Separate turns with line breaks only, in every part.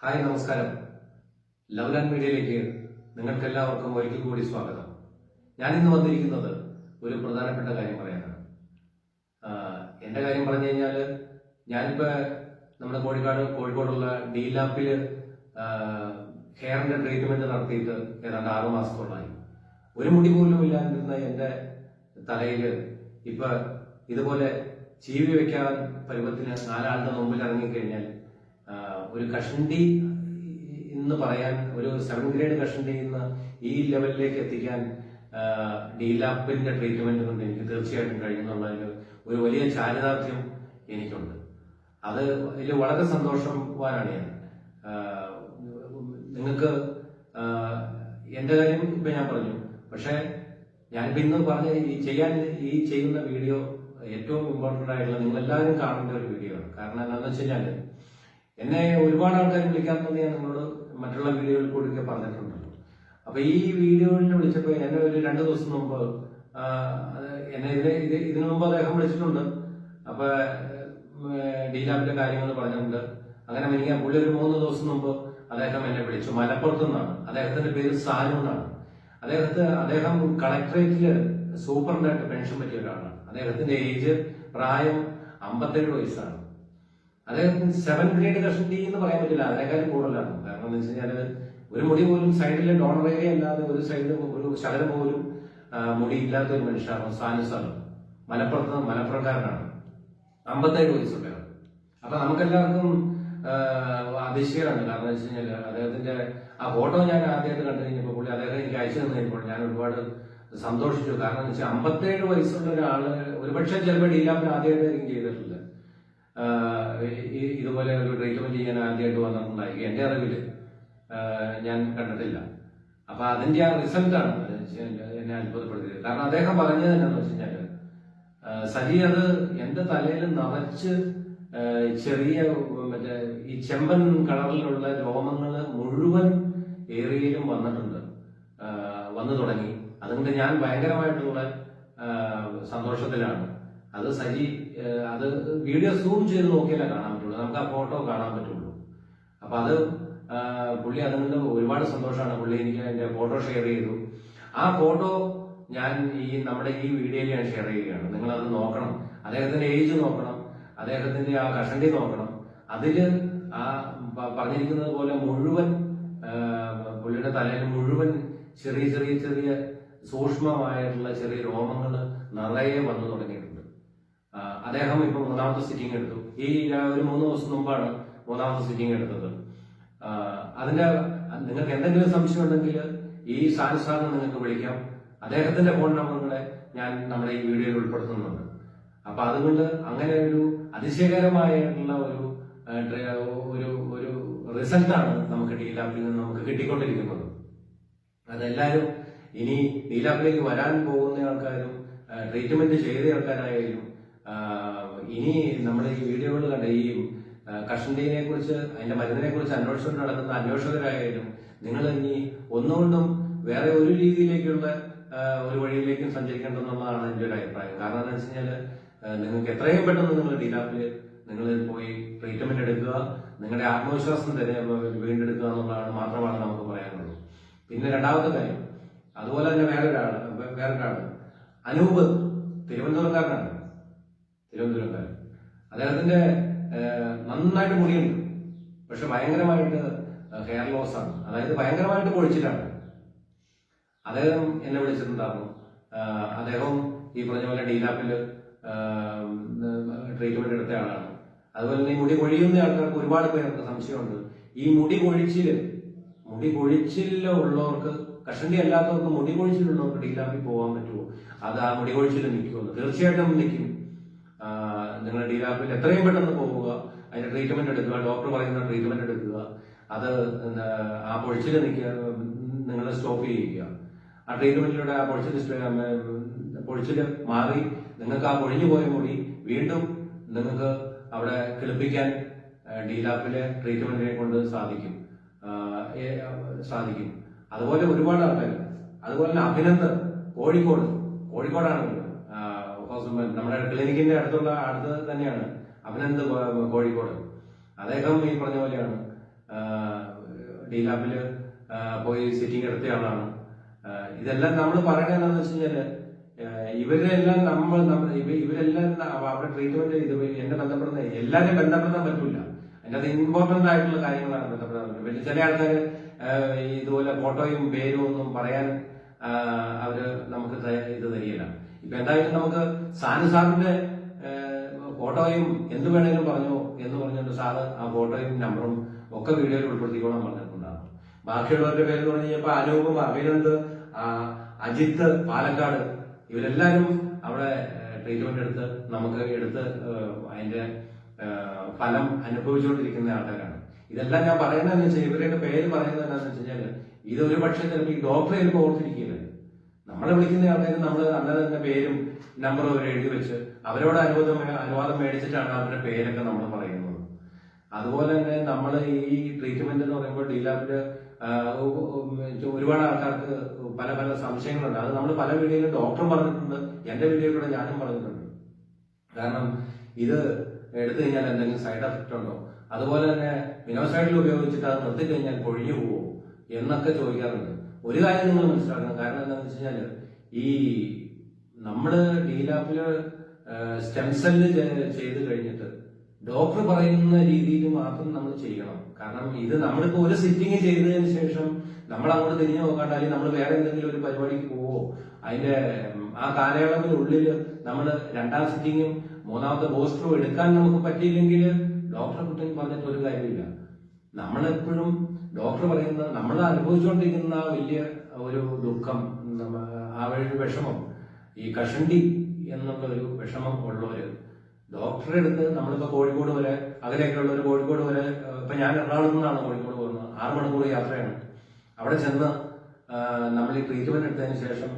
Hi നമസ്കാരം. Love land മീഡിയയിലേക്ക് നിങ്ങൾക്കെല്ലാവർക്കും ഒരിക്കൽ കൂടി സ്വാഗതം. ഞാൻ ഇന്ന് വന്നിരിക്കുന്നത് ഒരു പ്രധാനപ്പെട്ട കാര്യം പറയാനാണ്. എന്റെ കാര്യം പറഞ്ഞു കഴിഞ്ഞാൽ ഞാനിപ്പോ നമ്മുടെ കോഴിക്കാട് കോഴിക്കോടുള്ള ഡി ലാപ്പിൽ ഹെയറിന്റെ ട്രീറ്റ്മെന്റ് നടത്തിയിട്ട് ഏതാണ്ട് ആറു മാസത്തോളമായി. ഒരു മുടി പോലും ഇല്ലാതിരുന്ന എന്റെ തലയിൽ ഇപ്പൊ ഇതുപോലെ ചീവി വെക്കാൻ പരുവത്തിന് നാലാളുടെ മുമ്പിൽ ഇറങ്ങിക്കഴിഞ്ഞാൽ ഒരു കഷണ്ടി എന്ന് പറയാൻ ഒരു സെവൻ ഗ്രേഡ് കഷണ്ടി എന്ന ഈ ലെവലിലേക്ക് എത്തിക്കാൻ ഡീലാപ്പിന്റെ ട്രീറ്റ്മെന്റ് കൊണ്ട് എനിക്ക് തീർച്ചയായിട്ടും കഴിയുന്നുള്ളതിൽ ഒരു വലിയ ചാരിതാർത്ഥ്യം എനിക്കുണ്ട്. അത് ഇതിൽ വളരെ സന്തോഷവാനാണ് ഞാൻ. നിങ്ങൾക്ക് എന്റെ കാര്യം ഇപ്പൊ ഞാൻ പറഞ്ഞു. പക്ഷെ ഞാനിപ്പോ ഇന്ന് പറഞ്ഞ ഈ ചെയ്യാൻ ഈ ചെയ്യുന്ന വീഡിയോ ഏറ്റവും ഇമ്പോർട്ടന്റ് ആയിട്ടുള്ള നിങ്ങൾ എല്ലാവരും കാണേണ്ട ഒരു വീഡിയോ ആണ്. കാരണം എന്താണെന്ന് വെച്ച് കഴിഞ്ഞാൽ എന്നെ ഒരുപാട് ആൾക്കാർ വിളിക്കാൻ തോന്നി ഞാൻ നിങ്ങളോട് മറ്റുള്ള വീഡിയോയിൽ കൂടി പറഞ്ഞിട്ടുണ്ട് അപ്പൊ ഈ വീഡിയോയിൽ വിളിച്ചപ്പോൾ എന്നെ ഒരു രണ്ട് ദിവസം മുമ്പ് എന്നെ ഇതിന് ഇത് ഇതിനു മുമ്പ് അദ്ദേഹം വിളിച്ചിട്ടുണ്ട്. അപ്പൊ ഡീലാബിന്റെ കാര്യങ്ങൾ പറഞ്ഞിട്ടുണ്ട്. അങ്ങനെ എനിക്ക് പുള്ളി ഒരു മൂന്ന് ദിവസം മുമ്പ് അദ്ദേഹം എന്നെ വിളിച്ചു. മലപ്പുറത്തു നിന്നാണ്. അദ്ദേഹത്തിന്റെ പേര് സാനു എന്നാണ്. അദ്ദേഹത്തെ അദ്ദേഹം കളക്ടറേറ്റിൽ സൂപ്രണ്ടായിട്ട് പെൻഷൻ പറ്റിയ ഒരാളാണ്. അദ്ദേഹത്തിന്റെ ഏജ് പ്രായം അമ്പത്തേഴ് വയസ്സാണ്. അദ്ദേഹം സെവൻ ഗ്രേഡ് കഷണ്ടി എന്ന് പറയാൻ പറ്റില്ല. അതിനേക്കാളും കൂടുതലാണ്. കാരണം എന്ന് വെച്ച് കഴിഞ്ഞാൽ ഒരു മുടി പോലും സൈഡിലെ ഡോണർ ഏരിയ അല്ലാതെ ഒരു സൈഡിൽ ഒരു ശകലം പോലും മുടി ഇല്ലാത്ത ഒരു മനുഷ്യനാണ് സാനുസാണ് മലപ്പുറത്ത് മലപ്പുറക്കാരനാണ്. അമ്പത്തേഴ് വയസ്സുള്ളയാണ് അപ്പൊ നമുക്കെല്ലാവർക്കും അതിശയമാണ്. കാരണം വെച്ച് കഴിഞ്ഞാൽ അദ്ദേഹത്തിന്റെ ആ ഫോട്ടോ ഞാൻ ആദ്യമായിട്ട് കണ്ടു കഴിഞ്ഞപ്പോൾ പുള്ളി അദ്ദേഹം എനിക്ക് അയച്ചു തന്നു കഴിഞ്ഞപ്പോൾ ഞാൻ ഒരുപാട് സന്തോഷിച്ചു. കാരണം എന്ന് വെച്ചാൽ അമ്പത്തേഴ് വയസ്സുള്ള ഒരാൾ ഒരുപക്ഷെ ചിലപ്പോൾ ഡീലാപ്പിന് ആദ്യമായിട്ട് ചെയ്തിട്ടില്ല ആഹ് ഇതുപോലെ ഒരു ട്രീറ്റ്മെന്റ് ചെയ്യാൻ ആദ്യമായിട്ട് വന്നിട്ടുണ്ടായി. എന്റെ അറിവിൽ ആഹ് ഞാൻ കണ്ടിട്ടില്ല. അപ്പൊ അതിന്റെ ആ റിസൾട്ടാണ് എന്നെ അത്ഭുതപ്പെടുത്തിയത്. കാരണം അദ്ദേഹം പറഞ്ഞത് എന്താണെന്ന് വെച്ച് കഴിഞ്ഞാൽ സഹി അത് എന്റെ തലയിൽ നിറച്ച് ചെറിയ മറ്റേ ഈ ചെമ്പൻ കളറിലുള്ള രോമങ്ങൾ മുഴുവൻ ഏറിയയിലും വന്നിട്ടുണ്ട്. വന്നു തുടങ്ങി. അതുകൊണ്ട് ഞാൻ ഭയങ്കരമായിട്ടുള്ള സന്തോഷത്തിലാണ്. അത് സജി അത് വീഡിയോ സൂം ചെയ്ത് നോക്കിയാലേ കാണാൻ പറ്റുള്ളൂ. നമുക്ക് ആ ഫോട്ടോ കാണാൻ പറ്റുള്ളൂ. അപ്പൊ അത് പുള്ളി അതുകൊണ്ട് ഒരുപാട് സന്തോഷമാണ് പുള്ളി എനിക്ക് എന്റെ ഫോട്ടോ ഷെയർ ചെയ്തു. ആ ഫോട്ടോ ഞാൻ ഈ നമ്മുടെ ഈ വീഡിയോയിൽ ഞാൻ ഷെയർ ചെയ്യുകയാണ്. നിങ്ങൾ അത് നോക്കണം. അദ്ദേഹത്തിന്റെ ഏജ് നോക്കണം. അദ്ദേഹത്തിന്റെ ആ കഷണ്ടി നോക്കണം. അതിൽ ആ പറഞ്ഞിരിക്കുന്നത് പോലെ മുഴുവൻ പുള്ളിയുടെ തലയിൽ മുഴുവൻ ചെറിയ ചെറിയ ചെറിയ സൂക്ഷ്മമായിട്ടുള്ള ചെറിയ രോമങ്ങൾ നിറയെ വന്നു ആ, അദ്ദേഹം ഇപ്പൊ മൂന്നാമത്തെ സിറ്റിംഗ് എടുത്തു. ഈ ഒരു മൂന്ന് ദിവസം മുമ്പാണ് മൂന്നാമത്തെ സിറ്റിംഗ് എടുത്തത്. അതിന്റെ നിങ്ങൾക്ക് എന്തെങ്കിലും സംശയം ഉണ്ടെങ്കിൽ ഈ സാൻസാറിന് നിങ്ങൾക്ക് വിളിക്കാം. അദ്ദേഹത്തിന്റെ ഫോൺ നമ്പറുകളെ ഞാൻ നമ്മുടെ ഈ വീഡിയോയിൽ ഉൾപ്പെടുത്തുന്നുണ്ട്. അപ്പൊ അതുകൊണ്ട് അങ്ങനെ ഒരു അതിശയകരമായിട്ടുള്ള ഒരു ഒരു ഒരു റിസൾട്ടാണ് നമുക്ക് ഡീലാപ്പിൽ നിന്ന് നമുക്ക് കിട്ടിക്കൊണ്ടിരിക്കുന്നത്. അതെല്ലാവരും ഇനി ഡീലാപ്പിലേക്ക് വരാൻ പോകുന്ന ആൾക്കാരും ട്രീറ്റ്മെന്റ് ചെയ്ത ആൾക്കാരായാലും ഇനി നമ്മൾ ഈ വീഡിയോകൾ കണ്ട ഈ കഷണ്ടിനെ കുറിച്ച് അതിന്റെ മരുന്നിനെ കുറിച്ച് അന്വേഷണം നടക്കുന്ന അന്വേഷകരായാലും നിങ്ങൾ ഇനി ഒന്നുകൊണ്ടും വേറെ ഒരു രീതിയിലേക്കുള്ള ഒരു വഴിയിലേക്കും സഞ്ചരിക്കേണ്ടെന്നുള്ളതാണ് എന്റെ ഒരു അഭിപ്രായം. കാരണം എന്താ വെച്ച് കഴിഞ്ഞാൽ നിങ്ങൾക്ക് എത്രയും പെട്ടെന്ന് നിങ്ങൾ ഡീലാപ്പിൽ നിങ്ങൾ പോയി ട്രീറ്റ്മെന്റ് എടുക്കുക നിങ്ങളുടെ ആത്മവിശ്വാസം തന്നെ വീണ്ടെടുക്കുക എന്നുള്ളതാണ് മാത്രമാണ് നമുക്ക് പറയാനുള്ളത്. പിന്നെ രണ്ടാമത്തെ കാര്യം അതുപോലെ തന്നെ വേറൊരാൾ വേറൊരാൾ അനൂപ് തിരുവനന്തപുരക്കാരനാണ് തിരുവനന്തപുരക്കാരൻ അദ്ദേഹത്തിന്റെ നന്നായിട്ട് മുടിയുണ്ട് പക്ഷെ ഭയങ്കരമായിട്ട് ഹെയർ ലോസ് ആണ്. അതായത് ഭയങ്കരമായിട്ട് പൊഴിച്ചിട്ടാണ് അദ്ദേഹം എന്നെ വിളിച്ചിട്ടുണ്ടായിരുന്നു. അദ്ദേഹം ഈ പറഞ്ഞ പോലെ ഡീലാപ്പിൽ ട്രീറ്റ്മെന്റ് എടുത്ത ആളാണ്. അതുപോലെ തന്നെ ഈ മുടി കൊഴിയുന്ന ആൾക്കാർക്ക് ഒരുപാട് പേർക്ക് സംശയമുണ്ട്. ഈ മുടി കൊഴിച്ചിൽ മുടി കൊഴിച്ചിലുള്ളവർക്ക് കഷണ്ടി അല്ലാത്തവർക്ക് മുടി കൊഴിച്ചിലുള്ളവർക്ക് ഡീലാപ്പിൽ പോകാൻ പറ്റുമോ? അത് ആ മുടി കൊഴിച്ചിൽ നിൽക്കുമെന്ന്. തീർച്ചയായിട്ടും നിൽക്കും. നിങ്ങൾ ഡീലാപ്പിൽ എത്രയും പെട്ടെന്ന് പോവുക. അതിന്റെ ട്രീറ്റ്മെന്റ് എടുക്കുക. ഡോക്ടർ പറയുന്ന ട്രീറ്റ്മെന്റ് എടുക്കുക. അത് ആ പൊഴിച്ചിൽ നിൽക്കുക. നിങ്ങൾ സ്റ്റോപ്പ് ചെയ്യുക. ആ ട്രീറ്റ്മെന്റിലൂടെ ആ പൊഴിച്ചിൽ പൊഴിച്ചിൽ മാറി നിങ്ങൾക്ക് ആ പൊഴിഞ്ഞു പോയ മുടി വീണ്ടും നിങ്ങൾക്ക് അവിടെ കിളിപ്പിക്കാൻ ഡീലാപ്പിലെ ട്രീറ്റ്മെന്റിനെ കൊണ്ട് സാധിക്കും. സാധിക്കും. അതുപോലെ ഒരുപാട് ആൾക്കാർ അതുപോലെ തന്നെ അഭിനന്ദൻ കോഴിക്കോട്. കോഴിക്കോടാണ് നമ്മുടെ ക്ലിനിക്കിന്റെ അടുത്തുള്ള അടുത്ത് തന്നെയാണ്. അഭിനന്ദ് കോഴിക്കോട്. അദ്ദേഹം ഈ പറഞ്ഞ പോലെയാണ്. ഡീലാപ്പിൽ പോയി സിറ്റിംഗ് എടുത്ത ആളാണ്. ഇതെല്ലാം നമ്മൾ പറയുന്നത് എന്താണെന്ന് വെച്ച് കഴിഞ്ഞാൽ ഇവരെല്ലാം നമ്മൾ ഇവരെല്ലാം അവ- അവരുടെ ട്രീറ്റ്മെന്റ് ഇത് എന്നെ ബന്ധപ്പെടുന്ന എല്ലാവരെയും ബന്ധപ്പെടാൻ പറ്റൂല. അതിന്റെ അത് ഇമ്പോർട്ടന്റ് ആയിട്ടുള്ള കാര്യങ്ങളാണ് ബന്ധപ്പെടാൻ പറ്റുന്നത്. പിന്നെ ചില ആൾക്കാർ ഇതുപോലെ ഫോട്ടോയും പേരും ഒന്നും പറയാൻ അവർ നമുക്ക് ഇത് തരികയില്ല. ഇപ്പൊ എന്തായാലും നമുക്ക് സാനു സാറിന്റെ ഫോട്ടോയും എന്ത് വേണേലും പറഞ്ഞു എന്ന് പറഞ്ഞിട്ട് സാറ് ആ ഫോട്ടോയും നമ്പറും ഒക്കെ വീഡിയോയിൽ ഉൾപ്പെടുത്തിക്കോളാൻ പറഞ്ഞിട്ടുണ്ടാകും ബാക്കിയുള്ളവരുടെ പേര് എന്ന് പറഞ്ഞു കഴിഞ്ഞപ്പോ അനൂപ് അഭിനന്ദ് അജിത്ത് പാലക്കാട് ഇവരെല്ലാരും അവിടെ ട്രീറ്റ്മെന്റ് എടുത്ത് നമുക്ക് എടുത്ത് അതിന്റെ ഫലം അനുഭവിച്ചുകൊണ്ടിരിക്കുന്ന ആൾക്കാരാണ്. ഇതെല്ലാം ഞാൻ പറയുന്നതെന്ന് വെച്ചാൽ ഇവരുടെ പേര് പറയുന്നത് എന്താണെന്ന് ഇത് ഒരു പക്ഷേ ചിലപ്പോൾ ഈ ഡോക്ടറെ ചിലപ്പോൾ ഓർത്തിരിക്കില്ല. നമ്മളെ വിളിക്കുന്ന ആൾക്കാർ നമ്മൾ അന്നേ തന്നെ പേരും നമ്പറും അവർ എഴുതി വെച്ച് അവരോട് അനുവാദം അനുവാദം മേടിച്ചിട്ടാണ് അവരുടെ പേരൊക്കെ നമ്മൾ പറയുന്നത്. അതുപോലെ തന്നെ നമ്മൾ ഈ ട്രീറ്റ്മെന്റ് എന്ന് പറയുമ്പോൾ ഡീലാബിൽ ഒരുപാട് ആൾക്കാർക്ക് പല പല സംശയങ്ങളുണ്ട്. അത് നമ്മൾ പല വീഡിയോയിലും ഡോക്ടറും പറഞ്ഞിട്ടുണ്ട്. എന്റെ വീഡിയോയിലൂടെ ഞാനും പറഞ്ഞിട്ടുണ്ട്. കാരണം ഇത് എടുത്തു കഴിഞ്ഞാൽ എന്തെങ്കിലും സൈഡ് എഫക്റ്റ് ഉണ്ടോ? അതുപോലെ തന്നെ മിനോസൈഡിൽ ഉപയോഗിച്ചിട്ട് അത് നിർത്തി കഴിഞ്ഞാൽ കൊഴിഞ്ഞു പോവോ എന്നൊക്കെ ചോദിക്കാറുണ്ട്. ഒരു കാര്യം നിങ്ങൾ മനസ്സിലാക്കണം. കാരണം എന്താണെന്ന് വെച്ച് കഴിഞ്ഞാൽ ഈ നമ്മൾ ഡീലാപ്പിൽ സ്റ്റെം സെല്ല് ചെയ്ത് കഴിഞ്ഞിട്ട് ഡോക്ടർ പറയുന്ന രീതിയിൽ മാത്രം നമ്മൾ ചെയ്യണം. കാരണം ഇത് നമ്മളിപ്പോ ഒരു സിറ്റിംഗ് ചെയ്തതിന് ശേഷം നമ്മൾ അങ്ങോട്ട് തിരിഞ്ഞു നോക്കാണ്ട് അല്ലെങ്കിൽ നമ്മൾ വേറെ എന്തെങ്കിലും ഒരു പരിപാടിക്ക് പോവോ അതിന്റെ ആ കാലയളവിനുള്ളിൽ നമ്മൾ രണ്ടാം സിറ്റിങ്ങും മൂന്നാമത്തെ ബൂസ്റ്ററും എടുക്കാൻ നമുക്ക് പറ്റിയില്ലെങ്കിൽ ഡോക്ടറെ കുട്ടി പറഞ്ഞിട്ട് ഒരു കാര്യമില്ല നമ്മളെപ്പോഴും ഡോക്ടർ പറയുന്ന നമ്മൾ അനുഭവിച്ചുകൊണ്ടിരിക്കുന്ന വലിയ ഒരു ദുഃഖം ആ ഒരു വിഷമം ഈ കഷണ്ടി എന്നുള്ള ഒരു വിഷമം ഉള്ളവര് ഡോക്ടറെ അടുത്ത് നമ്മളിപ്പോ കോഴിക്കോട് വരെ അകലെയൊക്കെ ഉള്ളവർ കോഴിക്കോട് വരെ ഇപ്പൊ ഞാൻ എറണാകുളത്ത് നിന്നാണ് കോഴിക്കോട് പോകുന്നത്. ആറ് മണിക്കൂർ യാത്രയാണ്. അവിടെ ചെന്ന് നമ്മൾ ഈ ട്രീറ്റ്മെന്റ് എടുത്തതിന് ശേഷം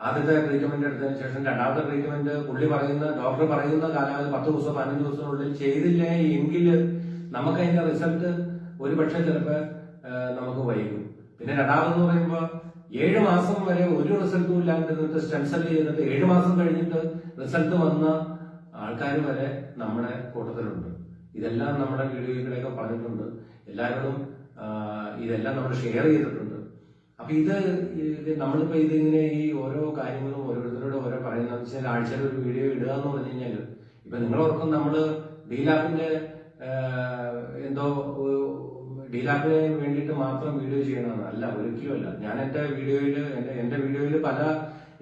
ആദ്യത്തെ ട്രീറ്റ്മെന്റ് എടുത്തതിന് ശേഷം രണ്ടാമത്തെ ട്രീറ്റ്മെന്റ് പുള്ളി പറയുന്ന ഡോക്ടർ പറയുന്ന കാലാവധി പത്ത് ദിവസം പതിനഞ്ച് ദിവസത്തിനുള്ളിൽ ചെയ്തില്ലേ എങ്കിൽ നമുക്ക് അതിന്റെ റിസൾട്ട് ഒരു പക്ഷെ ചിലപ്പോൾ നമുക്ക് വൈകും. പിന്നെ രണ്ടാമതെന്ന് പറയുമ്പോൾ ഏഴ് മാസം വരെ ഒരു റിസൾട്ടും ഇല്ലാണ്ടിരുന്നിട്ട് സ്റ്റെം സെല്ല് ചെയ്തിട്ട് ഏഴ് മാസം കഴിഞ്ഞിട്ട് റിസൾട്ട് വന്ന ആൾക്കാർ വരെ നമ്മുടെ കൂട്ടത്തിലുണ്ട്. ഇതെല്ലാം നമ്മുടെ വീഡിയോയിലൊക്കെ പറഞ്ഞിട്ടുണ്ട്. എല്ലാവരോടും ഇതെല്ലാം നമ്മൾ ഷെയർ ചെയ്തിട്ടുണ്ട്. അപ്പൊ ഇത് നമ്മളിപ്പോ ഇതിങ്ങനെ ഈ ഓരോ കാര്യങ്ങളും ഓരോരുത്തരോട് ഓരോ പറയുന്ന വെച്ചാൽ ആഴ്ചയിൽ ഒരു വീഡിയോ ഇടുക എന്ന് പറഞ്ഞു കഴിഞ്ഞാൽ ഇപ്പൊ നിങ്ങളോർക്കും നമ്മൾ ഡീലാപ്പിന്റെ എന്തോ ഡീലാപ്പിന് വേണ്ടിയിട്ട് മാത്രം വീഡിയോ ചെയ്യണമെന്ന് അല്ല ഒരിക്കലുമല്ല ഞാൻ എന്റെ വീഡിയോയിൽ എന്റെ വീഡിയോയിൽ പല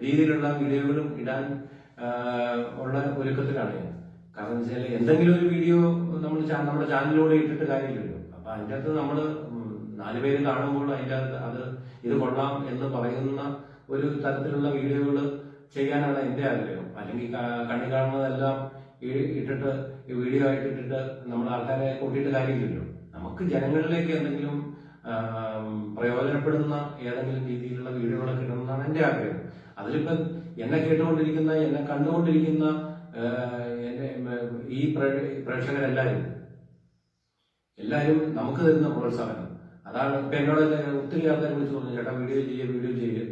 രീതിയിലുള്ള വീഡിയോകളും ഇടാൻ ഉള്ള ഒരുക്കത്തിലാണ് ഞാൻ. കാരണം വെച്ചാൽ എന്തെങ്കിലും ഒരു വീഡിയോ നമ്മൾ നമ്മുടെ ചാനലിലൂടെ ഇട്ടിട്ട് കാര്യമില്ലല്ലോ. അപ്പൊ അതിന്റെ അകത്ത് നമ്മൾ നാല് പേര് കാണുമ്പോൾ അതിന്റെ അകത്ത് അത് ഇത് കൊള്ളാം എന്ന് പറയുന്ന ഒരു തരത്തിലുള്ള വീഡിയോകൾ ചെയ്യാനാണ് എന്റെ ആഗ്രഹം. അല്ലെങ്കിൽ കണ്ണി കാണുന്നതെല്ലാം ഇട്ടിട്ട് വീഡിയോ ആയിട്ട് ഇട്ടിട്ട് നമ്മൾ ആൾക്കാരെ കൂട്ടിയിട്ട് കാര്യമില്ലല്ലോ. നമുക്ക് ജനങ്ങളിലേക്ക് എന്തെങ്കിലും പ്രയോജനപ്പെടുന്ന ഏതെങ്കിലും രീതിയിലുള്ള വീഡിയോകളൊക്കെ ഇടണമെന്നാണ് എന്റെ ആഗ്രഹം. അതിലിപ്പം എന്നെ കേട്ടുകൊണ്ടിരിക്കുന്ന എന്നെ കണ്ടുകൊണ്ടിരിക്കുന്ന എന്നെ ഈ പ്രേ- പ്രേക്ഷകരെല്ലാവരും എല്ലാവരും നമുക്ക് തരുന്ന പ്രോത്സാഹനം. അതാണ് ഇപ്പൊ എന്നോട് ഒത്തിരി ആൾക്കാർ വിളിച്ചു പറഞ്ഞു ചേട്ടാ വീഡിയോ ചെയ്യുക വീഡിയോ ചെയ്യുക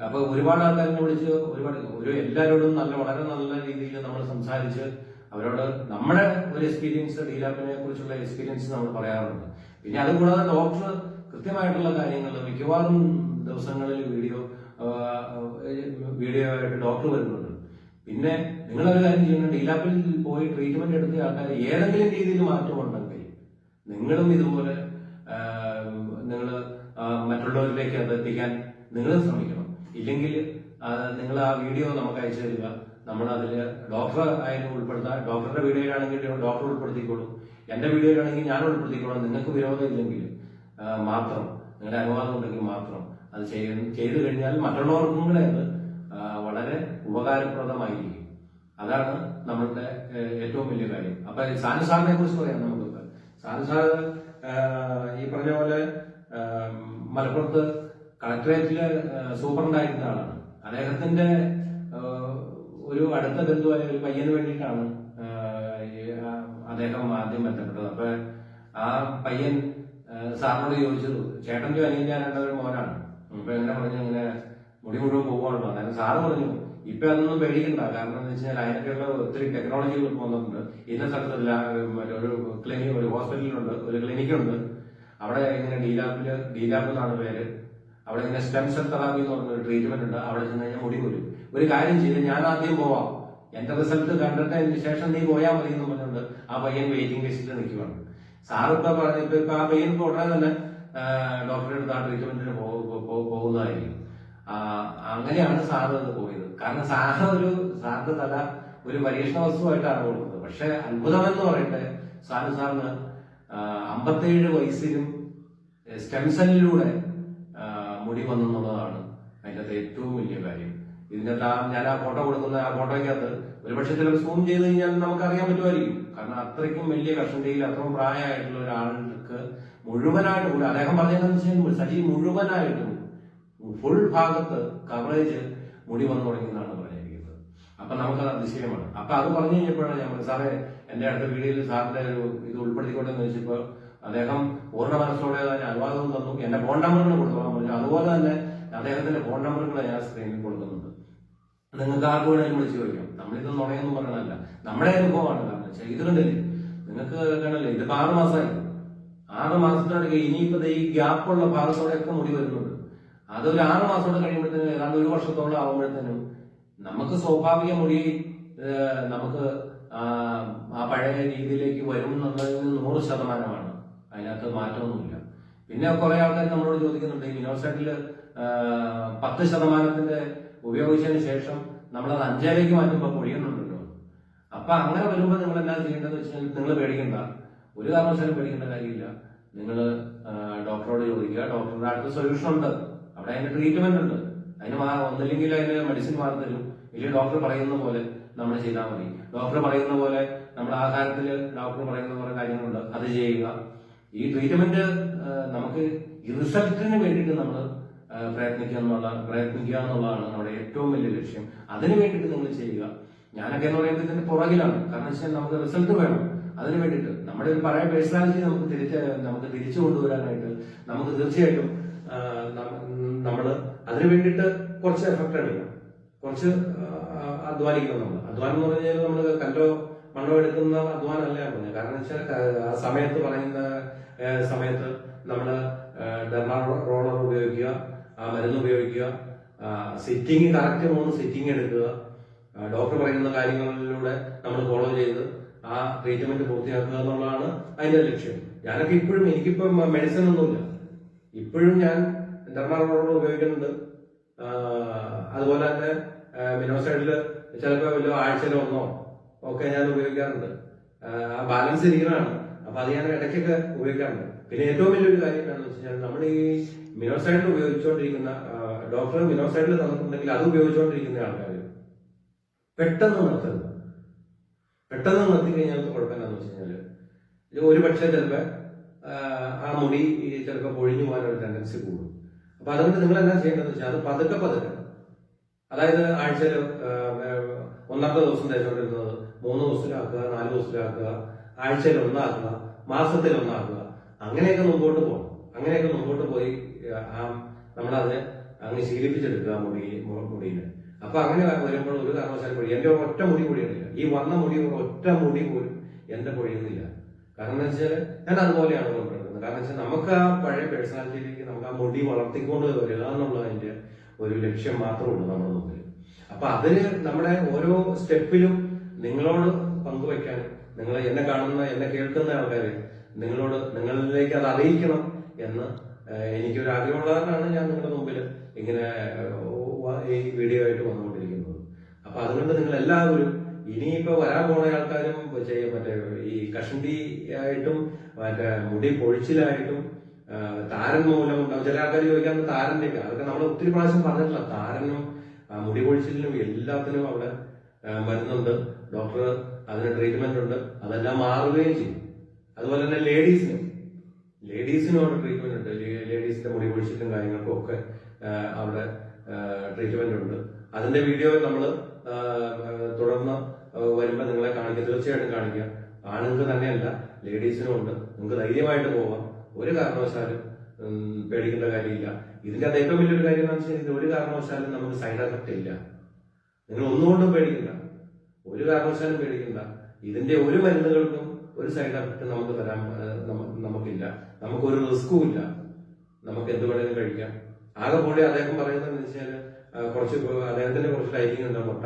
അപ്പൊ ഒരുപാട് ആൾക്കാരെ വിളിച്ച് ഒരുപാട് ഒരു എല്ലാവരോടും നല്ല വളരെ നല്ല രീതിയിൽ നമ്മൾ സംസാരിച്ച് അവരോട് നമ്മുടെ ഒരു എക്സ്പീരിയൻസ് ഡീലാപ്പിനെ കുറിച്ചുള്ള എക്സ്പീരിയൻസ് നമ്മൾ പറയാറുണ്ട്. പിന്നെ അതുകൂടാതെ ഡോക്ടർ കൃത്യമായിട്ടുള്ള കാര്യങ്ങൾ മിക്കവാറും ദിവസങ്ങളിൽ വീഡിയോ വീഡിയോ ആയിട്ട് ഡോക്ടർ വരുന്നുണ്ട്. പിന്നെ നിങ്ങളൊരു കാര്യം ചെയ്യണം ഡീലാപ്പിൽ പോയി ട്രീറ്റ്മെന്റ് എടുത്ത ആൾക്കാർ ഏതെങ്കിലും രീതിയിൽ മാറ്റമുണ്ടെങ്കിൽ നിങ്ങളും ഇതുപോലെ നിങ്ങൾ മറ്റുള്ളവരിലേക്ക് അത് എത്തിക്കാൻ നിങ്ങൾ ശ്രമിക്കണം. ഇല്ലെങ്കിൽ നിങ്ങൾ ആ വീഡിയോ നമുക്ക് അയച്ചു തരിക. നമ്മൾ അതിൽ ഡോക്ടർ ആയാലും ഉൾപ്പെടുത്താം. ഡോക്ടറുടെ വീഡിയോയിലാണെങ്കിൽ ഡോക്ടർ ഉൾപ്പെടുത്തിക്കോളും. എന്റെ വീഡിയോയിലാണെങ്കിൽ ഞാൻ ഉൾപ്പെടുത്തിക്കോളാം. നിങ്ങൾക്ക് വിരോധം ഇല്ലെങ്കിൽ മാത്രം. നിങ്ങളുടെ അനുവാദം ഉണ്ടെങ്കിൽ മാത്രം. അത് ചെയ്തു കഴിഞ്ഞാൽ മറ്റുള്ളവർക്കും കൂടെ അത് വളരെ ഉപകാരപ്രദമായിരിക്കും. അതാണ് നമ്മളുടെ ഏറ്റവും വലിയ കാര്യം. അപ്പൊ സാനു സാറിനെ കുറിച്ച് പറയാം നമുക്ക് സാനു സാർ ഈ പറഞ്ഞ പോലെ മലപ്പുറത്ത് കളക്ടറേറ്റിൽ സൂപ്രണ്ടായിരുന്ന ആളാണ്. അദ്ദേഹത്തിന്റെ ഒരു അടുത്ത ബന്ധുവായ ഒരു പയ്യന് വേണ്ടിയിട്ടാണ് അദ്ദേഹം ആദ്യം ബന്ധപ്പെട്ടത്. അപ്പൊ ആ പയ്യൻ സാറിനോട് ചോദിച്ചു ചേട്ടന്റെ അനിയന്റെ ഒരു മോനാണ്? അപ്പൊ എങ്ങനെ പറഞ്ഞു ഇങ്ങനെ മുടി മുഴുവൻ പോവാണല്ലോ അതായത് സാറ് പറഞ്ഞു ഇപ്പൊ അതൊന്നും പേടിക്കണ്ട. കാരണം എന്ന് വെച്ചാൽ അതിനൊക്കെയുള്ള ഒത്തിരി ടെക്നോളജികൾ വന്നിട്ടുണ്ട്. ഇന്ന സ്ഥലത്ത് ലാ- മറ്റേ ഒരു ക്ലിനിക് ഒരു ഹോസ്പിറ്റലുണ്ട് ഒരു ക്ലിനിക്കുണ്ട് അവിടെ ഇങ്ങനെ ഡീലാപ്പിൽ ഡീലാപ്പ് എന്നാണ് പേര്. അവിടെ ഇങ്ങനെ സ്റ്റെം തെറാപ്പി എന്ന് പറഞ്ഞ ട്രീറ്റ്മെന്റ് ഉണ്ട്. അവിടെ ചെന്ന് കഴിഞ്ഞാൽ മുടി വരും ഒരു കാര്യം ചെയ്ത് ഞാൻ ആദ്യം പോവാം. എന്റെ റിസൾട്ട് കണ്ടിട്ട് അതിന് ശേഷം നീ പോയാൽ മതി എന്ന് പറഞ്ഞുകൊണ്ട് ആ പയ്യൻ വെയിറ്റിംഗ് ലിസ്റ്റിൽ നിൽക്കുവാണ്. സാർ ഇപ്പൊ പറഞ്ഞ ഇപ്പൊ ആ പയ്യൻ ഇപ്പൊ ഉടനെ തന്നെ ഡോക്ടറെ അടുത്ത് ആ ട്രീറ്റ്മെന്റിന് പോകുന്നതായിരിക്കും. അങ്ങനെയാണ് സാറ് അത് പോയത്. കാരണം സാറ് ഒരു സാറിന്റെ തല ഒരു പരീക്ഷണ വസ്തുവായിട്ടാണ് കൊടുക്കുന്നത്. പക്ഷെ അത്ഭുതം എന്ന് പറയട്ടെ സാറ് സാറിന് അമ്പത്തേഴ് വയസ്സിലും സ്റ്റെം സെല്ലിലൂടെ ആ, മുടി വന്നെന്നുള്ളതാണ് അതിന്റെ ഏറ്റവും വലിയ കാര്യം. ഇതിനകത്ത് ആ ഞാൻ ആ ഫോട്ടോ കൊടുക്കുന്ന ആ ഫോട്ടോയ്ക്കകത്ത് ഒരുപക്ഷെ ചിലപ്പോൾ സൂം ചെയ്ത് കഴിഞ്ഞാൽ നമുക്ക് അറിയാൻ പറ്റുമായിരിക്കും. കാരണം അത്രയ്ക്കും വലിയ കഷണ്ടിയിൽ അത്രയും പ്രായമായിട്ടുള്ള ഒരാൾക്ക് മുഴുവനായിട്ട് കൂടി അദ്ദേഹം പറഞ്ഞതെന്ന് വെച്ചാൽ സജി മുഴുവനായിട്ടും ഫുൾ ഭാഗത്ത് കവറേജ് മുടി വന്നു തുടങ്ങിയെന്നാണ് പറഞ്ഞിരിക്കുന്നത്. അപ്പൊ നമുക്കത് അതിശയമാണ്. അപ്പൊ അത് പറഞ്ഞു കഴിഞ്ഞപ്പോഴാണ് ഞാൻ സാറേ എന്റെ അടുത്ത വീഡിയോയിൽ സാറിന്റെ ഒരു ഇത് ഉൾപ്പെടുത്തിക്കൊണ്ടെന്ന് വെച്ചപ്പോ അദ്ദേഹം പൂർണ മനസ്സോടെ അതിന് അനുവാദവും തന്നു. എന്റെ ഫോൺ നമ്പറുകൾ കൊടുത്തോളാൻ പറഞ്ഞു അതുപോലെ തന്നെ അദ്ദേഹത്തിന്റെ ഫോൺ നമ്പറുകൾ ഞാൻ സ്ക്രീനിൽ കൊടുക്കുന്നുണ്ട്. നിങ്ങൾക്ക് ആർക്ക് വേണമെങ്കിലും വിളിച്ചു ചോദിക്കാം. നമ്മളിത് നുണയെന്ന് പറയണല്ല നമ്മുടെ അനുഭവമാണ് കാരണം. ചെയ്തിട്ടുണ്ടല്ലേ നിങ്ങൾക്ക് കണ്ടല്ലേ ഇതിപ്പോ ആറ് മാസമായി. ആറ് മാസത്തിനിടയ്ക്ക് ഇനിയിപ്പോ ഈ ഗ്യാപ്പുള്ള ഭാഗത്തോടെയൊക്കെ മുടി വരുന്നുണ്ട്. അതൊരു ആറ് മാസത്തോടെ കഴിയുമ്പോഴത്തേനും ഏതാണ്ട് ഒരു വർഷത്തോളം ആകുമ്പോഴത്തേനും നമുക്ക് സ്വാഭാവിക മുടി നമുക്ക് ആ പഴയ രീതിയിലേക്ക് വരും എന്നുള്ളതിന് നൂറ് ശതമാനമാണ്. അതിനകത്ത് മാറ്റമൊന്നുമില്ല. പിന്നെ കുറെ ആൾക്കാർ നമ്മളോട് ചോദിക്കുന്നുണ്ട് യൂണിവേഴ്സിറ്റിയിൽ പത്ത് ശതമാനത്തിന്റെ ഉപയോഗിച്ചതിന് ശേഷം നമ്മളത് അഞ്ചേലേക്ക് മാറ്റുമ്പോൾ പൊഴിയുന്നുണ്ടല്ലോ. അപ്പൊ അങ്ങനെ വരുമ്പോൾ നിങ്ങൾ എന്നാ ചെയ്യേണ്ടതെന്ന് വെച്ചാൽ നിങ്ങൾ പേടിക്കണ്ട. ഒരു കാരണവശാലും പേടിക്കേണ്ട കാര്യമില്ല. നിങ്ങൾ ഡോക്ടറോട് ചോദിക്കുക. ഡോക്ടറുടെ അടുത്ത് സൊല്യൂഷൻ ഉണ്ട്. അവിടെ അതിന്റെ ട്രീറ്റ്മെന്റ് ഉണ്ട്. അതിന് ഒന്നില്ലെങ്കിൽ അതിന് മെഡിസിൻ മാറി തരും. ഇല്ലെങ്കിൽ ഡോക്ടർ പറയുന്ന പോലെ നമ്മൾ ചെയ്താൽ മതി. ഡോക്ടർ പറയുന്ന പോലെ നമ്മുടെ ആഹാരത്തിൽ ഡോക്ടർ പറയുന്ന പോലെ കാര്യങ്ങളുണ്ട്. അത് ചെയ്യുക. ഈ ട്രീറ്റ്മെന്റ് നമുക്ക് റിസൾട്ടിന് വേണ്ടിയിട്ട് നമ്മൾ പ്രയത്നിക്കുക എന്നുള്ള പ്രയത്നിക്കുക എന്നുള്ളതാണ് നമ്മുടെ ഏറ്റവും വലിയ ലക്ഷ്യം. അതിന് വേണ്ടിയിട്ട് നിങ്ങൾ ചെയ്യുക. ഞാനൊക്കെ എന്ന് പറയുമ്പോൾ ഇതിന്റെ പുറകിലാണ്. കാരണം വെച്ചാൽ നമുക്ക് റിസൾട്ട് വേണം. അതിന് വേണ്ടിയിട്ട് നമ്മുടെ ഒരു പഴയ പേഴ്സണാലിറ്റി നമുക്ക് തിരിച്ച് നമുക്ക് തിരിച്ചു കൊണ്ടുവരാനായിട്ട് നമുക്ക് തീർച്ചയായിട്ടും നമ്മൾ അതിന് വേണ്ടിയിട്ട് കുറച്ച് എഫക്റ്റ് എടുക്കണം. കുറച്ച് അധ്വാനിക്കണം നമ്മൾ അധ്വാനം എന്ന് പറഞ്ഞു കഴിഞ്ഞാൽ നമ്മൾ കല്ലോ മണ്ണോ എടുക്കുന്ന അധ്വാനമല്ല പറഞ്ഞത്. കാരണം വെച്ചാൽ ആ സമയത്ത് പറയുന്ന സമയത്ത് നമ്മൾ ഡെർമാ റോളർ ഉപയോഗിക്കുക മരുന്ന് ഉപയോഗിക്കുക സിറ്റിംഗ് കറക്റ്റ് മൂന്ന് സിറ്റിംഗ് എടുക്കുക. ഡോക്ടർ പറയുന്ന കാര്യങ്ങളിലൂടെ നമ്മൾ ഫോളോ ചെയ്ത് ആ ട്രീറ്റ്മെന്റ് പൂർത്തിയാക്കുക എന്നുള്ളതാണ് അതിന്റെ ലക്ഷ്യം. ഞാനൊക്കെ ഇപ്പോഴും എനിക്കിപ്പോ മെഡിസിൻ ഒന്നുമില്ല. ഇപ്പോഴും ഞാൻ ഡെർമാറോളർ ഉപയോഗിക്കുന്നുണ്ട്. അതുപോലെ തന്നെ മിനോസൈഡിൽ ചിലപ്പോൾ വല്ല ആഴ്ചയിൽ ഒന്നോ ഒക്കെ ഞാൻ ഉപയോഗിക്കാറുണ്ട്. ബാലൻസ് ഇരിക്കുന്നതാണ് അപ്പൊ അത് ഞാൻ ഇടയ്ക്കൊക്കെ ഉപയോഗിക്കാറുണ്ട്. പിന്നെ ഏറ്റവും വലിയൊരു കാര്യം എന്താണെന്ന് വെച്ച് കഴിഞ്ഞാൽ നമ്മൾ ഈ മിനോസൈഡിൽ ഉപയോഗിച്ചുകൊണ്ടിരിക്കുന്ന ഡോക്ടർ മിനോസൈഡിൽ തന്നിട്ടുണ്ടെങ്കിൽ അത് ഉപയോഗിച്ചുകൊണ്ടിരിക്കുന്ന ആൾക്കാർ പെട്ടെന്ന് നിർത്തരുത് പെട്ടെന്ന് നിർത്തി കഴിഞ്ഞാൽ കുഴപ്പമില്ലാന്ന് വെച്ച് കഴിഞ്ഞാൽ ഒരു പക്ഷേ ചിലപ്പോൾ ആ മുടി ചിലപ്പോൾ പൊഴിഞ്ഞു പോകാനൊരു ടെൻഡൻസി കൂടും. അപ്പൊ അതുകൊണ്ട് നിങ്ങൾ എന്താ ചെയ്യേണ്ടതെന്ന് വെച്ചാൽ അത് പതുക്കെ പതുക്കെ. അതായത് ആഴ്ചയിൽ ഒന്നാമത്തെ ദിവസം തേച്ചുകൊണ്ടിരുന്നത് മൂന്ന് ദിവസത്തിലാക്കുക നാല് ദിവസത്തിലാക്കുക ആഴ്ചയിൽ ഒന്നാക്കുക മാസത്തിൽ ഒന്നാക്കുക അങ്ങനെയൊക്കെ മുമ്പോട്ട് പോകണം. അങ്ങനെയൊക്കെ മുമ്പോട്ട് പോയി ആ, നമ്മളത് അങ്ങ് ശീലിപ്പിച്ചെടുക്കുക മുടി മുടിയിൽ അപ്പൊ അങ്ങനെ വരുമ്പോൾ ഒരു കാരണവശാലും പൊഴി എന്റെ ഒറ്റ മുടി പൊഴിയുന്നില്ല ഈ വന്ന മുടി ഒറ്റ മുടി പോലും എന്റെ പൊഴിയുന്നില്ല കാരണം എന്താ വെച്ചാൽ ഞാൻ അതുപോലെയാണ് കൊണ്ടുവരുന്നത്. കാരണം വെച്ചാൽ നമുക്ക് ആ പഴയ പേഴ്സണാലിറ്റിയിലേക്ക് നമുക്ക് ആ മുടി വളർത്തിക്കൊണ്ട് വരിക എന്നുള്ളതിന്റെ ഒരു ലക്ഷ്യം മാത്രമേ ഉള്ളൂ നമ്മുടെ മുമ്പിൽ അപ്പൊ അതിന് നമ്മുടെ ഓരോ സ്റ്റെപ്പിലും നിങ്ങളോട് പങ്കുവെക്കാനും നിങ്ങൾ എന്നെ കാണുന്ന എന്നെ കേൾക്കുന്ന ആൾക്കാരെ നിങ്ങളോട് നിങ്ങളിലേക്ക് അത് അറിയിക്കണം എന്ന് എനിക്കൊരു ആഗ്രഹമുള്ളതാണ് ഞാൻ നിങ്ങളുടെ മുമ്പിൽ ഇങ്ങനെ ഈ വീഡിയോ ആയിട്ട് വന്നുകൊണ്ടിരിക്കുന്നത്. അപ്പൊ അതുകൊണ്ട് നിങ്ങൾ എല്ലാവരും ഇനിയിപ്പോ വരാൻ പോണ ആൾക്കാരും ചെയ്യും മറ്റേ ഈ കഷണ്ടി ആയിട്ടും മറ്റേ മുടി പൊഴിച്ചിലായിട്ടും താരൻ മൂലം ഉണ്ടാവും. ചില ആൾക്കാർ ചോദിക്കാൻ താരന്റെ ഒക്കെ അതൊക്കെ നമ്മൾ ഒത്തിരി പ്രാവശ്യം പറഞ്ഞിട്ടില്ല. താരനും മുടി പൊഴിച്ചിലിനും എല്ലാത്തിനും അവിടെ മരുന്നുണ്ട്. ഡോക്ടർ അതിന് ട്രീറ്റ്മെന്റ് ഉണ്ട്. അതെല്ലാം മാറുകയും ചെയ്യും. അതുപോലെ തന്നെ ലേഡീസിനും ലേഡീസിനും അവിടെ ട്രീറ്റ്മെന്റ് ഉണ്ട്. ലേഡീസിന്റെ മുടി പൊഴിച്ചിട്ടും കാര്യങ്ങൾക്കും ഒക്കെ അവിടെ ട്രീറ്റ്മെന്റ് ഉണ്ട്. അതിന്റെ വീഡിയോ നമ്മൾ തുടർന്ന് വരുമ്പോൾ നിങ്ങളെ കാണിക്കുക തീർച്ചയായിട്ടും കാണിക്കുക ആണുങ്ങൾക്ക് തന്നെയല്ല ലേഡീസിനും ഉണ്ട്. നിങ്ങൾക്ക് ധൈര്യമായിട്ട് പോവാം. ഒരു കാരണവശാലും പേടിക്കേണ്ട കാര്യമില്ല. ഇതിന്റെ അത് ഏറ്റവും വലിയൊരു കാര്യം എന്ന് വെച്ചാൽ ഇത് ഒരു കാരണവശാലും നമുക്ക് സൈഡ് എഫക്റ്റ് ഇല്ല. നിങ്ങൾ ഒന്നുകൊണ്ടും പേടിക്കണ്ട. ഒരു കാരണവശാലും പേടിക്കണ്ട. ഇതിന്റെ ഒരു മരുന്നുകൾക്കും ഒരു സൈഡ് എഫക്ട് നമുക്ക് തരാൻ നമുക്കില്ല നമുക്ക് നമുക്കില്ല. നമുക്കൊരു റിസ്ക്കും ഇല്ല. നമുക്ക് എന്ത് വേണേലും കഴിക്കാം. ആകെ പോലെ അദ്ദേഹം പറയുന്നത് വെച്ചാൽ കുറച്ച് അദ്ദേഹത്തിന്റെ കുറച്ച് ഡൈറ്റിംഗ് ഉണ്ട് മുട്ട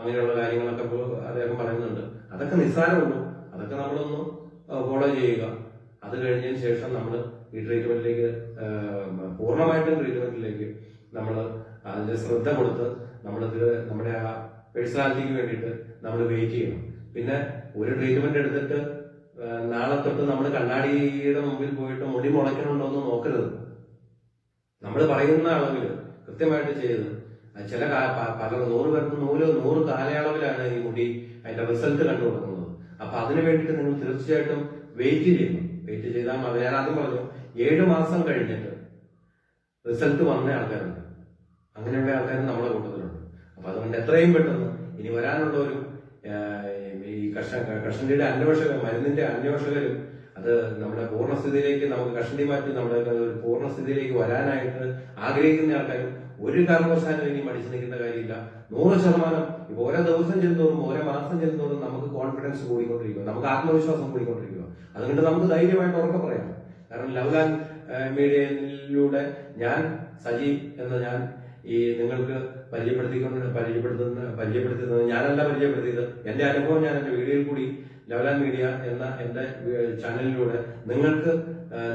അങ്ങനെയുള്ള കാര്യങ്ങളൊക്കെ അദ്ദേഹം പറയുന്നുണ്ട്. അതൊക്കെ നിസ്സാരമുള്ളൂ. അതൊക്കെ നമ്മളൊന്ന് ഫോളോ ചെയ്യുക. അത് കഴിഞ്ഞതിന് ശേഷം നമ്മൾ ഈ ട്രീറ്റ്മെന്റിലേക്ക് പൂർണമായിട്ടും ട്രീറ്റ്മെന്റിലേക്ക് നമ്മൾ അതിന്റെ ശ്രദ്ധ കൊടുത്ത് നമ്മൾ നമ്മുടെ ആ പേഴ്സണാലിറ്റിക്ക് വേണ്ടിയിട്ട് നമ്മൾ വെയിറ്റ് ചെയ്യണം. പിന്നെ ഒരു ട്രീറ്റ്മെന്റ് എടുത്തിട്ട് നാളെ തൊട്ട് നമ്മൾ കണ്ണാടിയുടെ മുമ്പിൽ പോയിട്ട് മുടി മുളയ്ക്കണുണ്ടോ എന്ന് നോക്കരുത്. നമ്മൾ പറയുന്ന അളവിൽ കൃത്യമായിട്ട് ചെയ്ത്. ചില പല നൂറ് പേർക്ക് നൂറ് നൂറ് കാലയളവിലാണ് ഈ മുടി അതിന്റെ റിസൾട്ട് കണ്ടു കൊടുക്കുന്നത് അപ്പൊ അതിനു വേണ്ടിയിട്ട് നിങ്ങൾ തീർച്ചയായിട്ടും വെയിറ്റ് ചെയ്യണം. വെയിറ്റ് ചെയ്താൽ മതി. ഞാൻ ആദ്യം പറഞ്ഞു ഏഴ് മാസം കഴിഞ്ഞിട്ട് റിസൾട്ട് വന്ന ആൾക്കാരുണ്ട്. അങ്ങനെയുള്ള ആൾക്കാർ നമ്മളെ കൂട്ടത്തിലുണ്ട്. അപ്പൊ അതുകൊണ്ട് എത്രയും പെട്ടെന്ന് ഇനി വരാനുള്ളവരും ഈ കർഷക കർഷകരുടെ അന്വേഷക മരുന്നിന്റെ അന്വേഷകരും അത് നമ്മുടെ പൂർണസ്ഥിതിയിലേക്ക് നമുക്ക് കഷണ്ടി മാറ്റി നമ്മുടെ ഒരു പൂർണസ്ഥിതിയിലേക്ക് വരാനായിട്ട് ആഗ്രഹിക്കുന്ന ആൾക്കാരും ഒരു കാരണവശാലും ഇനി മടിച്ചു നിൽക്കേണ്ട കാര്യമില്ല. നൂറ് ശതമാനം ഇപ്പൊ ഓരോ ദിവസം ചെല്ലുന്നതോറും ഓരോ മാസം ചെല്ലുന്നതോറും നമുക്ക് കോൺഫിഡൻസ് കൂടിക്കൊണ്ടിരിക്കുക. നമുക്ക് ആത്മവിശ്വാസം കൂടിക്കൊണ്ടിരിക്കുക. അതുകൊണ്ട് നമുക്ക് ധൈര്യമായിട്ട് ഉറക്കം പറയാം. കാരണം ലവ്ലാൻ മീഡിയയിലൂടെ ഞാൻ സജി എന്ന ഞാൻ ഈ നിങ്ങൾക്ക് പരിചയപ്പെടുത്തിക്കൊണ്ട് പരിചയപ്പെടുത്തുന്ന പരിചയപ്പെടുത്തുന്നത് ഞാനല്ല പരിചയപ്പെടുത്തിയത്. എന്റെ അനുഭവം ഞാൻ എന്റെ വീഡിയോയിൽ കൂടി ലവലാൻ മീഡിയ എന്ന എന്റെ ചാനലിലൂടെ നിങ്ങൾക്ക്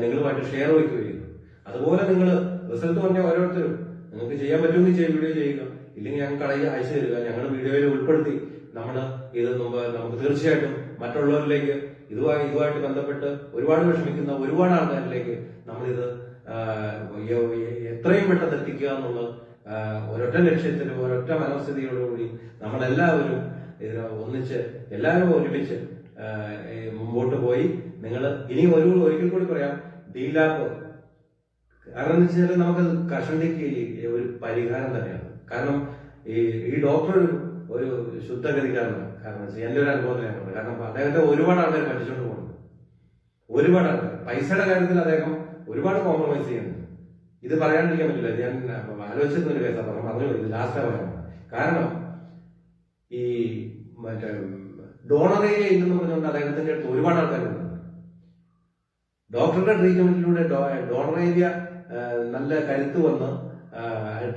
നിങ്ങളുമായിട്ട് ഷെയർ വയ്ക്കുകയും അതുപോലെ നിങ്ങൾ റിസൾട്ട് പറഞ്ഞ ഓരോരുത്തരും നിങ്ങൾക്ക് ചെയ്യാൻ ചെയ്യ വീഡിയോ ചെയ്യുക. ഇല്ലെങ്കിൽ ഞങ്ങൾക്ക് അടയി അയച്ചു തരിക. ഞങ്ങൾ വീഡിയോയിൽ ഉൾപ്പെടുത്തി നമ്മൾ ഇത് നമുക്ക് തീർച്ചയായിട്ടും മറ്റുള്ളവരിലേക്ക് ഇതുമായി ഇതുമായിട്ട് ബന്ധപ്പെട്ട് ഒരുപാട് വിഷമിക്കുന്ന ഒരുപാട് ആൾക്കാരിലേക്ക് നമ്മളിത് എത്രയും പെട്ടെന്ന് എത്തിക്കുക എന്നുള്ള ആ, ഒരൊറ്റ ലക്ഷ്യത്തിന് ഒരൊറ്റ മനസ്ഥിതിയോടുകൂടി നമ്മളെല്ലാവരും ഇതിന് ഒന്നിച്ച് എല്ലാവരും ഒരുമിച്ച് മുമ്പോട്ട് പോയി. നിങ്ങൾ ഇനി ഒരു ഒരിക്കൽ കൂടി പറയാം ഡീലാപ്പ്. കാരണം എന്ന് വെച്ചാൽ നമുക്ക് കഷണ്ടിക്ക് ഒരു പരിഹാരം തന്നെയാണ്. കാരണം ഈ ഈ ഡോക്ടർ ഒരു ശുദ്ധഗതിക്കാരനാണ്. കാരണം എന്റെ ഒരു അനുഭവം തന്നെയാണ്. കാരണം അദ്ദേഹത്തെ ഒരുപാട് ആൾക്കാർ പറ്റിച്ചുകൊണ്ട് പോകുന്നുണ്ട്. ഒരുപാട് ആൾക്കാർ പൈസയുടെ കാര്യത്തിൽ അദ്ദേഹം ഒരുപാട് കോംപ്രമൈസ് ചെയ്യുന്നുണ്ട്. ഇത് പറയാണ്ടിരിക്കാൻ പറ്റില്ല. ഞാൻ ആലോചിച്ചിരുന്ന ഒരു കേസാണ് പറഞ്ഞു പറഞ്ഞു ഇത് ലാസ്റ്റ് പറയാം കാരണം ഈ മറ്റേ ഡോണറേരിയ ഇല്ലെന്ന് പറഞ്ഞുകൊണ്ട് അദ്ദേഹത്തിന്റെ അടുത്ത് ഒരുപാട് ആൾക്കാരുണ്ട്. ഡോക്ടറുടെ ട്രീറ്റ്മെന്റിലൂടെ ഡോണറേരിയ നല്ല കരുത്ത് വന്ന്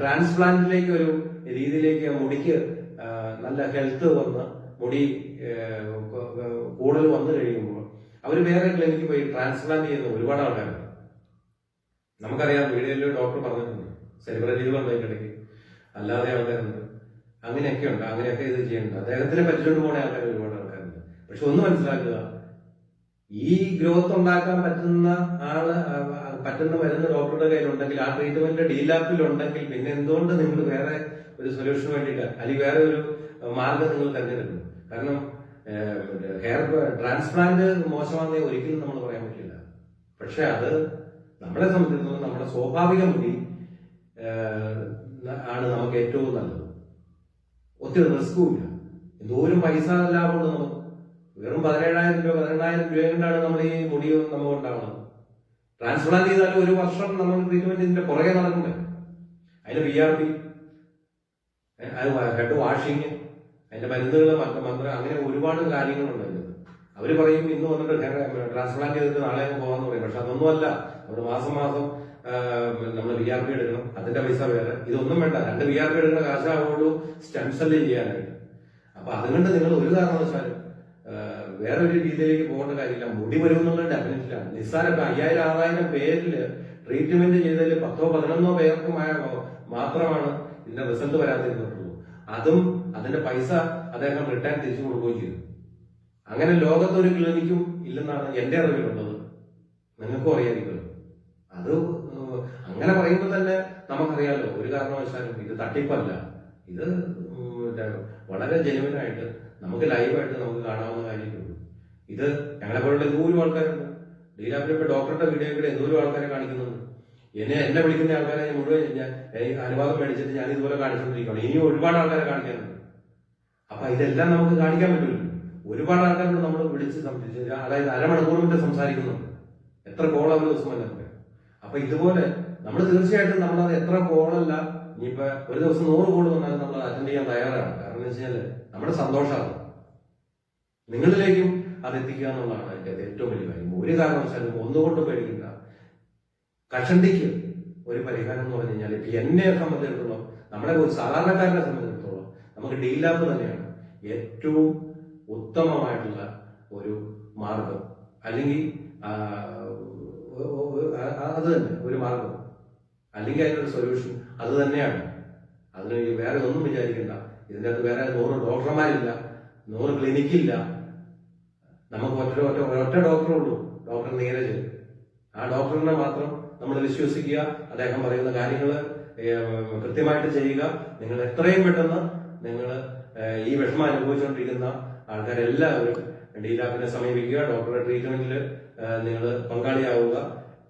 ട്രാൻസ്പ്ലാന്റിലേക്ക് ഒരു രീതിയിലേക്ക് മുടിക്ക് നല്ല ഹെൽത്ത് വന്ന് മുടി കൂടുതൽ വന്നു കഴിയുമ്പോൾ അവർ വേറെ ക്ലിനിക്ക് പോയി ട്രാൻസ്പ്ലാന്റ് ചെയ്യുന്ന ഒരുപാട് ആൾക്കാരുണ്ട്. നമുക്കറിയാം വീടുകളിൽ ഡോക്ടർ പറഞ്ഞിട്ടുണ്ട്. സെലിബ്രിറ്റികളുണ്ട് അതിന്റെ ഇടയ്ക്ക് അല്ലാതെ ആൾക്കാരുണ്ട്. അങ്ങനെയൊക്കെ ഉണ്ട് അങ്ങനെയൊക്കെ ഇത് ചെയ്യുന്നുണ്ട് അദ്ദേഹത്തിനെ പറ്റിച്ചുകൊണ്ട് പോണേ ആൾക്കാർ ഒരുപാട് ആൾക്കാരുണ്ട്. പക്ഷെ ഒന്ന് മനസ്സിലാക്കുക ഈ ഗ്രോത്ത് ഉണ്ടാക്കാൻ പറ്റുന്ന ആൾ പറ്റുന്ന മരുന്ന് ഡോക്ടറുടെ കയ്യിലുണ്ടെങ്കിൽ ആ ട്രീറ്റ്മെന്റ് ഡീലാപ്പിൽ ഉണ്ടെങ്കിൽ പിന്നെ എന്തുകൊണ്ട് നിങ്ങൾ വേറെ ഒരു സൊല്യൂഷൻ വേണ്ടിയിട്ട് അല്ലെങ്കിൽ വേറെ ഒരു മാർഗം നിങ്ങൾ തിരഞ്ഞെടുക്കും കാരണം ഹെയർ ട്രാൻസ്പ്ലാന്റ് മോശമാണെന്ന് ഒരിക്കലും നമ്മൾ പറയാൻ പറ്റില്ല. പക്ഷെ അത് നമ്മളെ സംബന്ധിച്ചിടത്തോളം നമ്മുടെ സ്വാഭാവിക മുടി ആണ് നമുക്ക് ഏറ്റവും നല്ലത്. ഒത്തിരി റിസ്ക്കും ഇല്ല എന്തോരം പൈസ ലാഭമുണ്ട് നമുക്ക്. വെറും പതിനേഴായിരം രൂപ പതിനെണ്ണായിരം രൂപ കൊണ്ടാണ് നമ്മൾ ഈ മുടി നമുക്ക് ഉണ്ടാവുന്നത്. ട്രാൻസ്പ്ലാന്റ് ചെയ്താൽ ഒരു വർഷം നമ്മൾ ട്രീറ്റ്മെന്റ് ഇതിന്റെ പുറകെ നടക്കണ്ടേ അതിന് ബി ആർ പി അത് ഹെഡ് വാഷിങ് അതിന്റെ മരുന്നുകൾ മന്ത്രം അങ്ങനെ ഒരുപാട് കാര്യങ്ങളുണ്ട്. അവർ പറയും ഇന്ന് വന്നിട്ട് ട്രാൻസ്പ്ലാന്റ് ചെയ്തിട്ട് നാളെ പോകാന്ന് പറയും. പക്ഷെ അതൊന്നുമല്ല. നമ്മൾ മാസം മാസം നമ്മൾ വി ആർ പി എടുക്കണം. അതിന്റെ പൈസ വേറെ. ഇതൊന്നും വേണ്ട. രണ്ട് വി ആർ പി എടുക്കുന്ന കാശാവുള്ളൂ സ്റ്റെം സെല്ല് ചെയ്യാനായിട്ട്. അപ്പൊ അതുകൊണ്ട് നിങ്ങൾ ഒരു കാരണവശാലും വേറെ ഒരു രീതിയിലേക്ക് പോകേണ്ട കാര്യമില്ല. മുടി വരും എന്നുള്ള ഡെഫിനറ്റിലാണ് നിസ്സാരം ഇപ്പൊ അയ്യായിരം ആറായിരം പേരിൽ ട്രീറ്റ്മെന്റ് ചെയ്തതിൽ പത്തോ പതിനൊന്നോ പേർക്ക് മാ- മാത്രമാണ് ഇതിന്റെ റിസൾട്ട് വരാതിരുന്നിട്ടുള്ളൂ. അതും അതിന്റെ പൈസ അദ്ദേഹം റിട്ടേൺ തിരിച്ചു കൊടുക്കുകയും ചെയ്തു. അങ്ങനെ ലോകത്ത് ഒരു ക്ലിനിക്കും ഇല്ലെന്നാണ് എന്റെ അറിവിലുള്ളത്. നിങ്ങൾക്കും അറിയാമായിരിക്കുമല്ലോ അത് അങ്ങനെ പറയുമ്പോൾ തന്നെ നമുക്കറിയാലോ ഒരു കാരണവശാലും ഇത് തട്ടിപ്പല്ല. ഇത് വളരെ ജനുവനായിട്ട് നമുക്ക് ലൈവായിട്ട് നമുക്ക് കാണാവുന്ന കാര്യമുള്ളൂ ഇത് ഞങ്ങളെ പോലുള്ള എന്തോരം ആൾക്കാരുണ്ട്. ഡീലാപ്പിൽ ഇപ്പൊ ഡോക്ടറുടെ വീഡിയോ കൂടെ എന്തോരം ആൾക്കാരെ കാണിക്കുന്നുണ്ട്. എന്നെ എന്നെ വിളിക്കുന്ന ആൾക്കാരെ മുഴുവൻ ഞാൻ അനുവാദം മേടിച്ചിട്ട് ഞാൻ ഇതുപോലെ കാണിച്ചുകൊണ്ടിരിക്കുകയാണ് ഇനിയും ഒരുപാട് ആൾക്കാരെ കാണിക്കാനുണ്ട്. അപ്പൊ ഇതെല്ലാം നമുക്ക് കാണിക്കാൻ പറ്റില്ല ഒരുപാട് ആൾക്കാരോട് നമ്മൾ വിളിച്ച് അതായത് അരമണിക്കൂർ കൊണ്ട് സംസാരിക്കുന്നുണ്ട്. എത്ര കോൾ ഒരു ദിവസം തന്നെ പറയാം അപ്പൊ ഇതുപോലെ നമ്മൾ തീർച്ചയായിട്ടും നമ്മളത് എത്ര കോളല്ല ഇനിയിപ്പോ ഒരു ദിവസം നൂറ് കോൾ വന്നാലും നമ്മൾ അറ്റൻഡ് ചെയ്യാൻ തയ്യാറാണ്. കാരണം എന്ന് വെച്ചാൽ നമ്മുടെ സന്തോഷമാണ്. നിങ്ങളിലേക്കും അത് എത്തിക്കുക എന്നുള്ളതാണ് അതിന്റെ ഏറ്റവും വലിയ കാര്യം. ഒരു കാരണവശാലും ഒന്നുകൊണ്ട് പേടിക്കില്ല കഷണ്ടിക്ക് ഒരു പരിഹാരം എന്ന് പറഞ്ഞു കഴിഞ്ഞാൽ എന്നെ സംബന്ധിച്ചിടത്തോളം നമ്മളെ ഒരു സാധാരണക്കാരനെ സംബന്ധിച്ചിടത്തോളം നമുക്ക് ഡീലാപ്പ് തന്നെയാണ് ഏറ്റവും ഉത്തമമായിട്ടുള്ള ഒരു മാർഗം. അല്ലെങ്കിൽ അത് തന്നെ ഒരു മാർഗം. അല്ലെങ്കിൽ അതിനൊരു സൊല്യൂഷൻ അത് തന്നെയാണ്. അതിന് വേറെ ഒന്നും വിചാരിക്കണ്ട. ഇതിന്റെ അകത്ത് വേറെ നൂറ് ഡോക്ടർമാരില്ല നൂറ് ക്ലിനിക്കില്ല നമുക്ക് ഒറ്റ ഒറ്റ ഒറ്റ ഡോക്ടറേ ഉള്ളൂ. ഡോക്ടർ നീരജ് ആ ഡോക്ടറിനെ മാത്രം നമ്മൾ വിശ്വസിക്കുക അദ്ദേഹം പറയുന്ന കാര്യങ്ങൾ കൃത്യമായിട്ട് ചെയ്യുക. നിങ്ങൾ എത്രയും പെട്ടെന്ന് നിങ്ങൾ ഈ വിഷമം അനുഭവിച്ചുകൊണ്ടിരിക്കുന്ന ആൾക്കാരെല്ലാവരും ഡീലാപ്പിനെ സമീപിക്കുക ഡോക്ടറുടെ ട്രീറ്റ്മെന്റിൽ നിങ്ങൾ പങ്കാളിയാവുക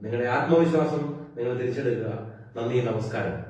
നിങ്ങളുടെ ആത്മവിശ്വാസം നിങ്ങൾ തിരിച്ചെടുക്കുക. നന്ദി നമസ്കാരം.